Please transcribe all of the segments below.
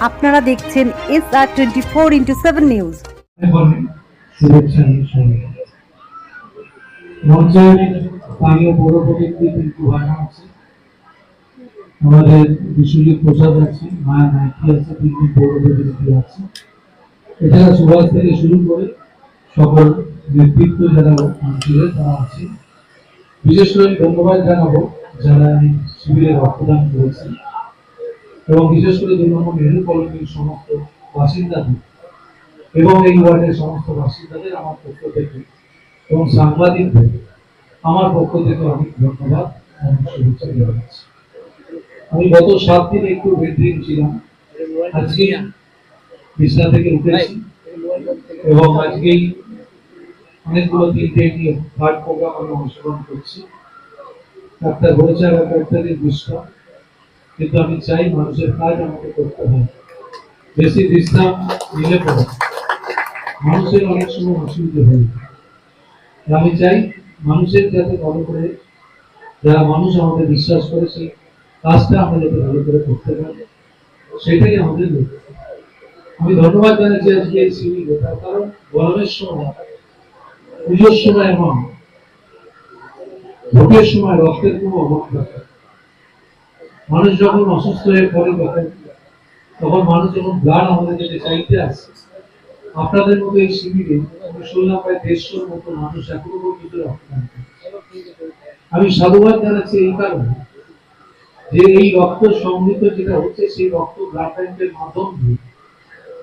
আপনারা দেখছেন S R twenty four into seven news আমাদের বিশ্বজিৎ প্রসাদ আছে। মায়া নাইকি আছে। কিন্তু পৌরপ্রতিনিধি আছে এছাড়া সুভাষ থেকে শুরু করে সকল নেতৃত্ব যারা অঞ্চলে তারা আছে বিশেষ করে ধন্যবাদ জানাব যারা শিবিরে রক্তদান করেছে এবং বিশেষ করে দু নম্বর নেহরু কলোনির সমস্ত বাসিন্দাদের, এবং এই ওয়ার্ডের সমস্ত বাসিন্দাদের আমার পক্ষ থেকে এবং সাংবাদিকদের আমার পক্ষ থেকে অনেক ধন্যবাদ শুভেচ্ছা জানাচ্ছি। আমি গত সাত দিন একটু বেডরিং ছিলাম। আজকে বিছনা থেকে উঠেছি এবং আজকেই অনেকগুলো তিনটে নিয়ে থার্ড প্রোগ্রাম আমি অংশগ্রহণ করছি। ডাক্তার আবার ডাক্তারের বিশ্রাম কিন্তু আমি চাই মানুষের কাজ আমাকে করতে হয় বেশি বিশ্রাম নিলে পরে মানুষের অনেক সময় অসুবিধা হয়ে। আমি চাই মানুষের যাতে ভালো করে, যারা মানুষ আমাদের বিশ্বাস করে, সেই কাজটা আমরা যাতে ভালো করে করতে পারি, সেটাই আমাদের আমি ধন্যবাদ জানাচ্ছি আজকে এই শিবির তার কারণ গরমের সময়, পুজোর সময় এবং ভোটের সময় রক্তের কোনো অভাব থাকে। মানুষ যখন অসুস্থ হয়ে পড়ে তখন তখন মানুষ যখন ব্লাড আমাদের কাছে চাইতে আসে, আপনাদের মতো এই শিবিরে আমি শুনলাম প্রায় দেড়শোর মতো মানুষ এখনও পর্যন্ত রক্তদান আমি সাধুবাদ জানাচ্ছি এই কারণে যে এই রক্ত সমৃদ্ধ যেটা হচ্ছে, সেই রক্ত ব্লাড ব্যাংকের মাধ্যম দিয়ে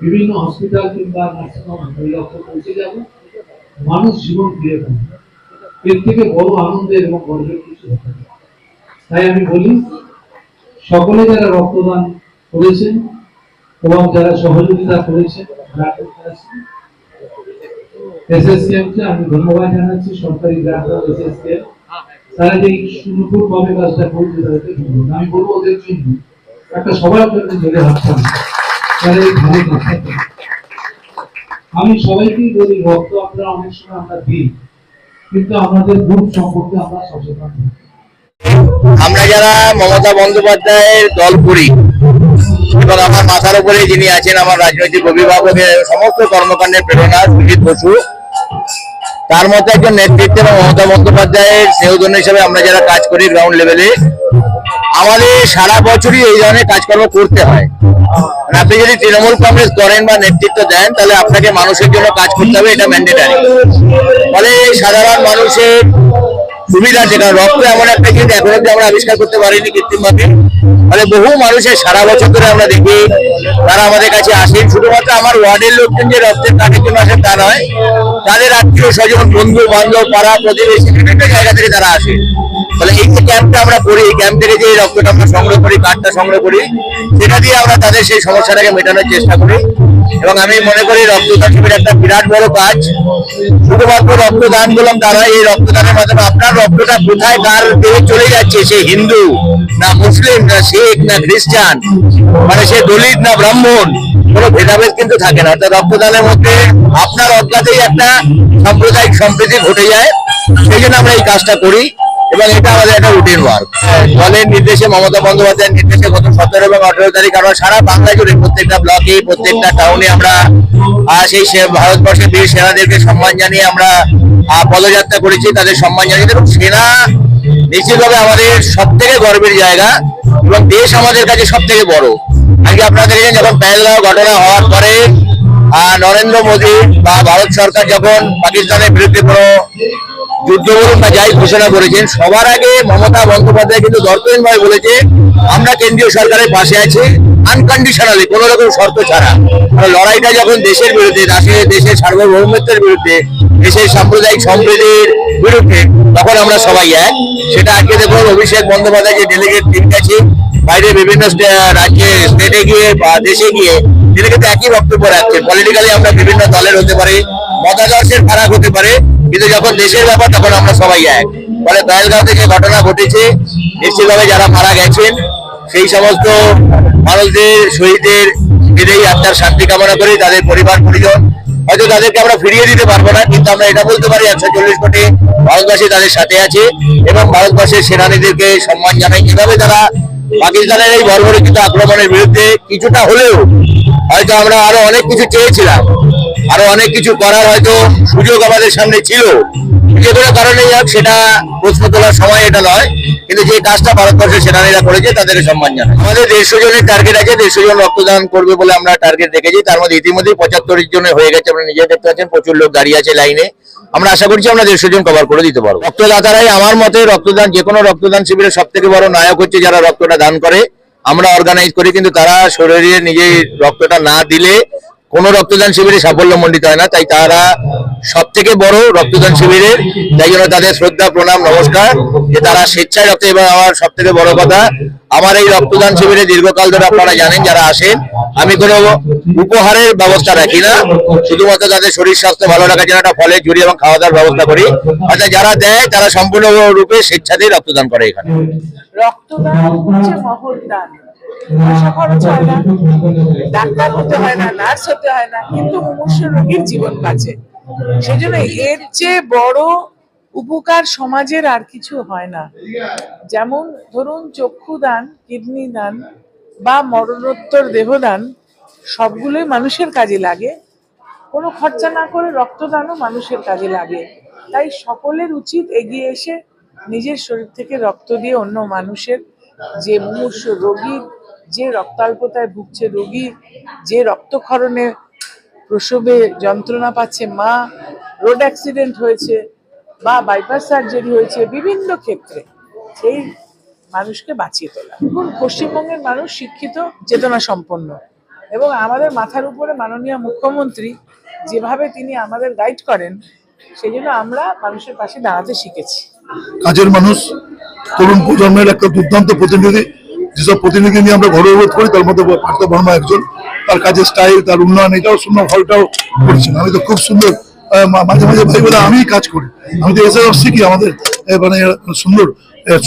বিভিন্ন হসপিটাল কিংবা নার্সিংহোমে এই রক্ত পৌঁছে যাবে। মানুষ জীবন ফিরে পাবে। এর থেকে বড় আনন্দের এবং গর্বের কিছু হতে তাই আমি বলি সকলে যারা রক্তদান করেছেন এবং যারা সহযোগিতা করেছেন এসএসসিএম কে আমি ধন্যবাদ জানাচ্ছি, সরকারি গ্রান্ট এসএসসিএম। তারা যে সুন্দর ভাবে কাজটা করছে আমি বলব ওদের জন্য একটা সবার জন্য জেলে হাত তারা এই ভালো কাজটা আমি সবাইকেই বলি, রক্ত আমরা অনেক সময় আমরা দিই, কিন্তু আমাদের গ্রুপ সম্পর্কে আমরা সচেতন নই। আমরা যারা মমতা বন্দ্যোপাধ্যায়ের দল করি এবং আমার মাথার উপরে যিনি আছেন, আমার রাজনৈতিক অভিভাবকের সমস্ত কর্মকাণ্ডের প্রেরণা সুজিত বসু। তার মধ্যে একজন নেতৃত্ব এবং মমতা বন্দ্যোপাধ্যায়ের সেউদন্য হিসেবে আমরা যারা কাজ করি গ্রাউন্ড লেভেলে আমাদের সারা বছরই এই ধরনের কাজকর্ম করতে হয়। আপনি যদি তৃণমূল কংগ্রেস করেন বা নেতৃত্ব দেন, তাহলে আপনাকে মানুষের জন্য কাজ করতে হবে, এটা ম্যান্ডেটারি ফলে সাধারণ মানুষের সুবিধা আছে কারণ রক্ত এমন একটা জিনিস এখন অব্দি আমরা আবিষ্কার করতে পারিনি কৃত্রিমভাবে মানে বহু মানুষের সারা বছর ধরে আমরা দেখি, তারা আমাদের কাছে আসেন। শুধুমাত্র আমার ওয়ার্ডের লোকজন যে রক্তের কাঠের জন্য আসেন তা নয়। তাদের আত্মীয় স্বজন বন্ধু বান্ধব পাড়া প্রতিবেশী বিভিন্ন জায়গা থেকে তারা আসে। ফলে এই যে ক্যাম্পটা আমরা করি, এই ক্যাম্প থেকে যে রক্তটা আমরা সংগ্রহ করি কার্ডটা সংগ্রহ করি, সেটা দিয়ে আমরা তাদের সেই সমস্যাটাকে মেটানোর চেষ্টা করি। এবং আমি মনে করি রক্তদান শিবির একটা বিরাট বড় কাজ। শুধুমাত্র রক্তদান করলাম তারা এই রক্তদানের মাধ্যমে আপনার রক্তটা কোথায়, কার দেহে চলে যাচ্ছে, সে হিন্দু, না মুসলিম, না শিখ, না খ্রিস্টান মানে সে দলিত, না ব্রাহ্মণ, কোনো ভেদাভেদ কিন্তু থাকে না। অর্থাৎ রক্তদানের মধ্যে আপনার অজ্ঞাতেই একটা সাম্প্রদায়িক সম্প্রীতি ঘটে যায়। সেই জন্য আমরা এই কাজটা করি। এবং এটা আমাদের একটা রুটিন ওয়ার্ক দলের নির্দেশে মমতা বন্দ্যোপাধ্যায়ের নির্দেশে গত সতেরো এবং আঠারো তারিখ আমরা সারা বাংলা জুড়ে প্রত্যেকটা ব্লকে প্রত্যেকটা টাউনে আমরা সেই ভারতবর্ষের বীর সেনাদেরকে সম্মান জানিয়ে আমরা পদযাত্রা করেছি, তাদের সম্মান জানিয়ে। এবং সেনা নিশ্চিতভাবে আমাদের সব থেকে গর্বের জায়গা এবং দেশ আমাদের কাছে সব থেকে বড়। আজকে আপনারা দেখেছেন যখন পেহেলগাঁও ঘটনা হওয়ার পরে নরেন্দ্র মোদী বা ভারত সরকার যখন পাকিস্তানের বিরুদ্ধে কোনো যুদ্ধ ঘোষণা করেছেন, সবার আগে মমতা বন্দ্যোপাধ্যায় কিন্তু আমরা কেন্দ্রীয় সরকারের পাশে আছি আনকন্ডিশনালি কোন রকম শর্ত ছাড়া। লড়াইটা যখন দেশের বিরুদ্ধে দেশের সার্বভৌমত্বের বিরুদ্ধে, দেশের সাম্প্রদায়িক সম্প্রীতির বিরুদ্ধে, তখন আমরা সবাই এক। সেটা আজকে দেখুন, অভিষেক বন্দ্যোপাধ্যায় যে ডেলিগেট টিম গেছে বাইরে বিভিন্ন রাজ্যে স্টেটে গিয়ে বা দেশে গিয়ে, তিনি কিন্তু একই বক্তব্য রাখছেন। পলিটিক্যালি আমরা বিভিন্ন দলের হতে পারে, মতাদর্শের ফারাক হতে পারে কিন্তু যখন দেশের ব্যাপার, তখন আমরা সবাই এক। ফলে দয়ালগাঁও থেকে ঘটনা ঘটেছে। নিশ্চিতভাবে যারা মারা গেছেন, সেই সমস্ত মানুষদের শহীদদের বিদেয়ী আত্মার শান্তি কামনা করি, তাদের পরিবার, পরিজন। হয়তো তাদেরকে আমরা ফিরিয়ে দিতে পারব না, কিন্তু আমরা এটা বলতে পারি, একশো চল্লিশ কোটি ভারতবাসী তাদের সাথে আছে এবং ভারতবর্ষের সেনানীদেরকে সম্মান জানাই। কীভাবে তারা পাকিস্তানের এই বর্বরিকৃত আক্রমণের বিরুদ্ধে কিছুটা হলেও হয়তো আমরা আরও অনেক কিছু চেয়েছিলাম। আরও অনেক কিছু করার হয়তো সুযোগ আমাদের সামনে ছিল। যে কোনো কারণেই হোক সেটা প্রশ্ন তোলার সময় এটা নয়, কিন্তু যে কাজটা ভারতবর্ষের সেনানীরা করেছে তাদের সম্মান জানাই। আমাদের দেড়শো জনের টার্গেট আছে, দেড়শো জন রক্তদান করবে বলে আমরা টার্গেট রেখেছি তার মধ্যে ইতিমধ্যে পঁচাত্তর জনের হয়ে গেছে আপনারা নিজে দেখতে পাচ্ছেন প্রচুর লোক দাঁড়িয়ে আছে লাইনে। আমরা আশা করছি আমরা দেড়শো জন কভার করে দিতে পারব। রক্তদাতারাই আমার মতে রক্তদান, যে কোনো রক্তদান শিবিরের সব থেকে বড় নায়ক হচ্ছে যারা রক্তটা দান করে। আমরা অর্গানাইজ করি, কিন্তু তারা শরীরে নিজে রক্তটা না দিলে কোনো রক্তদান শিবিরে সাফল্য মণ্ডিত হয় না, তাই তারা সব থেকে বড় রক্তদান শিবিরের তাই জন্য তাদের শ্রদ্ধা, প্রণাম, নমস্কার। যে তারা স্বেচ্ছায় রক্ত এবং আমার সব থেকে বড় কথা, আমার এই রক্তদান শিবিরে দীর্ঘকাল ধরে আপনারা জানেন, যারা আসেন, আমি কোনো উপহারের ব্যবস্থা রাখি না, শুধুমাত্র তাদের শরীর স্বাস্থ্য ভালো রাখার জন্য একটা ফলের ঝুড়ি এবং খাওয়া দাওয়ার ব্যবস্থা করি। অর্থাৎ যারা দেয়, তারা সম্পূর্ণ রূপে স্বেচ্ছাতেই রক্তদান করে এখানে। রক্তদান হচ্ছে পয়সা খরচ হয় না। ডাক্তার হতে হয় না নার্স হতে হয় না কিন্তু মুমূর্ষ রোগীর জীবন বাঁচে। এর চেয়ে বড় উপকার সমাজের আর কিছু হয় না। যেমন ধরুন চক্ষু দান কিডনি দান বা মরণোত্তর দেহদান সবগুলোই মানুষের কাজে লাগে। কোনো খরচা না করে রক্তদানও মানুষের কাজে লাগে। তাই সকলের উচিত এগিয়ে এসে নিজের শরীর থেকে রক্ত দিয়ে অন্য মানুষের যে মুমূর্ষ রোগী, যে রক্তাল্পতায় ভুগছে রোগী, যে রক্তক্ষরণে প্রসবে যন্ত্রণা পাচ্ছে মা, রোড অ্যাক্সিডেন্ট হয়েছে বা বাইপাস সার্জারি হয়েছে বিভিন্ন ক্ষেত্রে, সেই মানুষকে বাঁচিয়ে তোলা। এখন পশ্চিমবঙ্গের মানুষ শিক্ষিত চেতনা সম্পন্ন এবং আমাদের মাথার উপরে মাননীয় মুখ্যমন্ত্রী যেভাবে তিনি আমাদের গাইড করেন, সেই জন্য আমরা মানুষের পাশে দাঁড়াতে শিখেছি। কাজের মানুষ তরুণ প্রজন্মের একটা দুর্দান্ত প্রতিনিধি, যেসব প্রতিনিধি নিয়ে আমরা গর্ববোধ করি, তার মধ্যে পার্থ বর্মা একজন। তার কাজের স্টাইল তার উন্নয়ন, এটাও সুন্দর ফলটাও করেছেন। আমি তো খুব সুন্দর মাঝে মাঝে ভাই বলে আমি কাজ করি। আমি তো এসে শিখি আমাদের মানে সুন্দর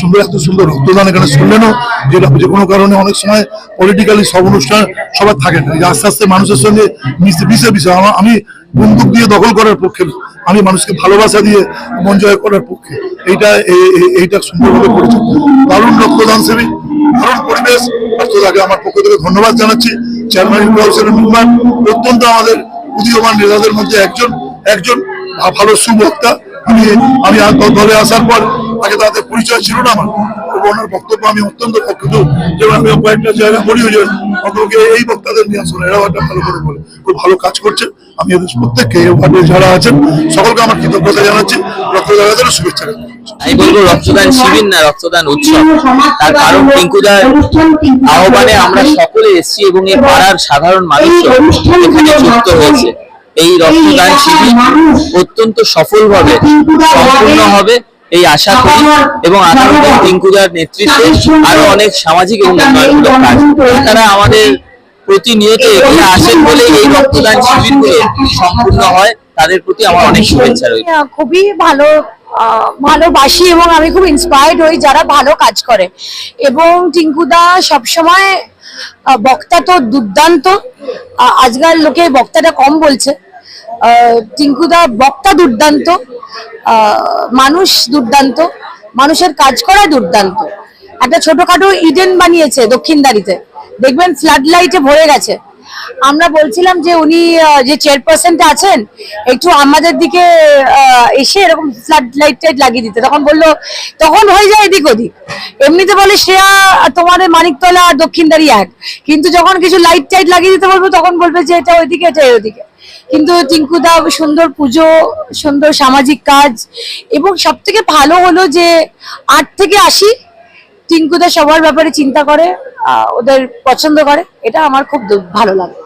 সুন্দর, এত সুন্দর রক্তদান এখানে শুনলেনও, যেটা যে কোনো কারণে অনেক সময় পলিটিক্যালি সব অনুষ্ঠান সবার থাকে না। আস্তে আস্তে মানুষের সঙ্গে মিশে মিশে মিশে আমি বন্দুক দিয়ে দখল করার পক্ষে আমি মানুষকে ভালোবাসা দিয়ে মন জয় করার পক্ষে। এইটা এইটা সুন্দরভাবে করেছে দারুণ রক্তদান সেবী, দারুণ পরিবেশ। রক্তদাকে আমার পক্ষ থেকে ধন্যবাদ জানাচ্ছি। চেয়ারম্যান কাউন্সিলের মেম্বার অত্যন্ত আমাদের উদীয়মান নেতাদের মধ্যে একজন একজন, ভালো সুবক্তা আমি আমি দলে আসার পর আগে তাদের পরিচয় ছিল না আমার। ওনার বক্তব্য আমি অত্যন্ত পক্ষিত যেমন আমি কয়েকটা জায়গা বলিও যে অন্তকে এই বক্তাদের নিয়ে আসুন, এরাও একটা ভালো করে বলে। খুব ভালো কাজ করছে আমি এদের প্রত্যেককে ওয়ার্ডে যারা আছেন, সকলকে আমার কৃতজ্ঞতা জানাচ্ছি। রক্তদাতাদের শুভেচ্ছা আমি বলব, রক্তদান শিবির না, রক্তদান উৎসব। তার কারণ টিঙ্কুদার আহ্বানে আমরা সকলে এসেছি এবং এই পাড়ার সাধারণ মানুষও এখানে যুক্ত হয়েছে। এই রক্তদান শিবির অত্যন্ত সফলভাবে সম্পূর্ণ হবে। এই আশা করি এবং আগামী টিঙ্কুদার নেতৃত্বে আরও অনেক সামাজিক এবং উন্নয়নমূলক কাজ তারা আমাদের প্রতিনিয়ত এগিয়ে আসেন বলে এই রক্তদান শিবিরগুলো সম্পূর্ণ হয়। তাদের প্রতি আমার অনেক শুভেচ্ছা রয়েছে খুবই ভালো আহ, ভালোবাসি এবং আমি খুব ইন্সপায়ার্ড হই যারা ভালো কাজ করে। এবং টিঙ্কুদা সবসময় আহ, বক্তা তো দুর্দান্ত। আজকাল লোকে বক্তাটা কম বলছে। টিঙ্কুদা বক্তা দুর্দান্ত মানুষ দুর্দান্ত, মানুষের কাজ করা দুর্দান্ত। একটা ছোটখাটো ইডেন বানিয়েছে দক্ষিণদারিতে দেখবেন ফ্লাড লাইটে ভরে গেছে। আমরা বলছিলাম যে উনি যে চেয়ারপারসনটা আছেন, একটু আমাদের দিকে এসে এরকম ফ্লাড লাইট টাইট লাগিয়ে দিতে। তখন বলল, তখন হয়ে যায় এদিক ওদিক। এমনিতে বলে, শ্রেয়া তোমাদের মানিকতলা আর দক্ষিণদারি এক। কিন্তু যখন কিছু লাইট টাইট লাগিয়ে দিতে বলব, তখন বলবে যে এটা ওইদিকে এটা ওইদিকে। কিন্তু টিঙ্কুদা, সুন্দর পুজো, সুন্দর সামাজিক কাজ এবং সব থেকে ভালো হলো যে আট থেকে আসি টিঙ্কুদা সবার ব্যাপারে চিন্তা করে ওদের পছন্দ করে। এটা আমার খুব ভালো লাগে।